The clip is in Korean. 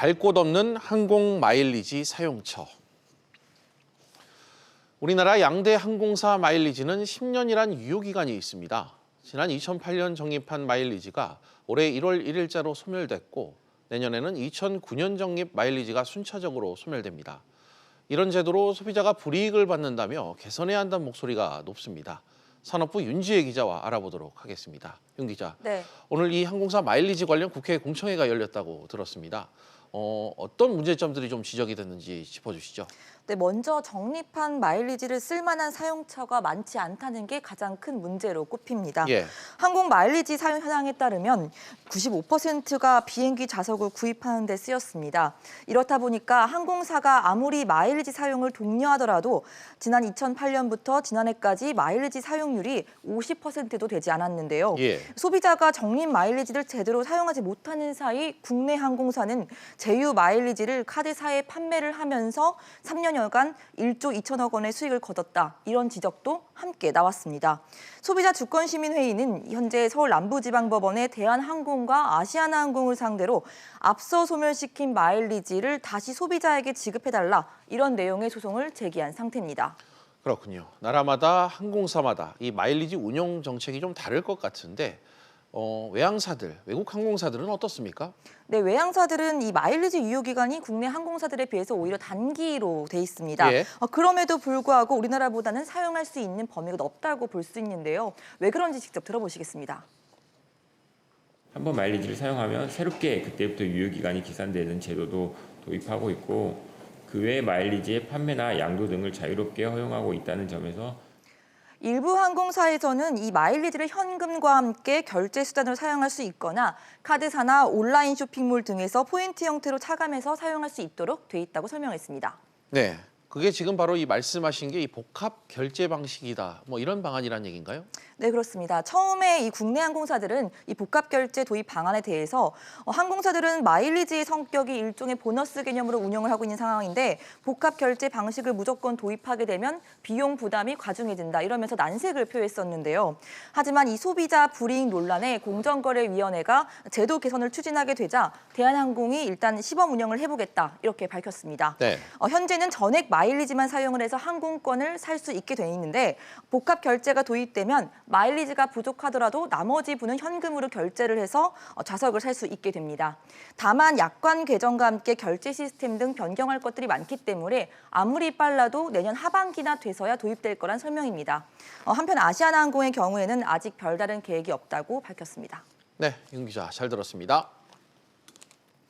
갈 곳 없는 항공 마일리지 사용처. 우리나라 양대 항공사 마일리지는 10년이란 유효기간이 있습니다. 지난 2008년 정립한 마일리지가 올해 1월 1일자로 소멸됐고 내년에는 2009년 정립 마일리지가 순차적으로 소멸됩니다. 이런 제도로 소비자가 불이익을 받는다며 개선해야 한다는 목소리가 높습니다. 산업부 윤지혜 기자와 알아보도록 하겠습니다. 윤 기자, 네. 오늘 이 항공사 마일리지 관련 국회 공청회가 열렸다고 들었습니다. 어, 어떤 문제점들이 좀 지적이 됐는지 짚어주시죠. 네, 먼저 정립한 마일리지를 쓸만한 사용처가 많지 않다는 게 가장 큰 문제로 꼽힙니다. 예. 항공 마일리지 사용 현황에 따르면 95%가 비행기 좌석을 구입하는 데 쓰였습니다. 이렇다 보니까 항공사가 아무리 마일리지 사용을 독려하더라도 지난 2008년부터 지난해까지 마일리지 사용률이 50%도 되지 않았는데요. 예. 소비자가 적립 마일리지를 제대로 사용하지 못하는 사이 국내 항공사는 제휴 마일리지를 카드사에 판매를 하면서 3년 여간 1조 2천억 원의 수익을 거뒀다. 이런 지적도 함께 나왔습니다. 소비자 주권 시민 회의는 현재 서울 남부지방법원에 대한항공과 아시아나항공을 상대로 앞서 소멸시킨 마일리지를 다시 소비자에게 지급해 달라 이런 내용의 소송을 제기한 상태입니다. 그렇군요. 나라마다 항공사마다 이 마일리지 운용 정책이 좀 다를 것 같은데 어, 외항사들, 외국 항공사들은 어떻습니까? 네, 외항사들은 이 마일리지 유효 기간이 국내 항공사들에 비해서 오히려 단기로 돼 있습니다. 예. 어, 그럼에도 불구하고 우리나라보다는 사용할 수 있는 범위가 넓다고 볼 수 있는데요. 왜 그런지 직접 들어보시겠습니다. 한번 마일리지를 사용하면 새롭게 그때부터 유효 기간이 기산되는 제도도 도입하고 있고 그 외 마일리지의 판매나 양도 등을 자유롭게 허용하고 있다는 점에서 일부 항공사에서는 이 마일리지를 현금과 함께 결제 수단으로 사용할 수 있거나 카드사나 온라인 쇼핑몰 등에서 포인트 형태로 차감해서 사용할 수 있도록 돼 있다고 설명했습니다. 네. 그게 지금 바로 이 말씀하신 게 이 복합 결제 방식이다. 뭐 이런 방안이란 얘기인가요? 네, 그렇습니다. 처음에 이 국내 항공사들은 이 복합 결제 도입 방안에 대해서 어, 항공사들은 마일리지의 성격이 일종의 보너스 개념으로 운영을 하고 있는 상황인데 복합 결제 방식을 무조건 도입하게 되면 비용 부담이 과중해진다 이러면서 난색을 표했었는데요. 하지만 이 소비자 불이익 논란에 공정거래위원회가 제도 개선을 추진하게 되자 대한항공이 일단 시범 운영을 해보겠다 이렇게 밝혔습니다. 네. 어, 현재는 전액 마 일리지만 사용을 해서 항공권을 살 수 있게 돼 있는데 복합 결제가 도입되면 마일리지가 부족하더라도 나머지 부는 현금으로 결제를 해서 어, 좌석을 살 수 있게 됩니다. 다만 약관 개정과 함께 결제 시스템 등 변경할 것들이 많기 때문에 아무리 빨라도 내년 하반기나 돼서야 도입될 거란 설명입니다. 어, 한편 아시아나항공의 경우에는 아직 별다른 계획이 없다고 밝혔습니다. 네, 윤 기자 잘 들었습니다.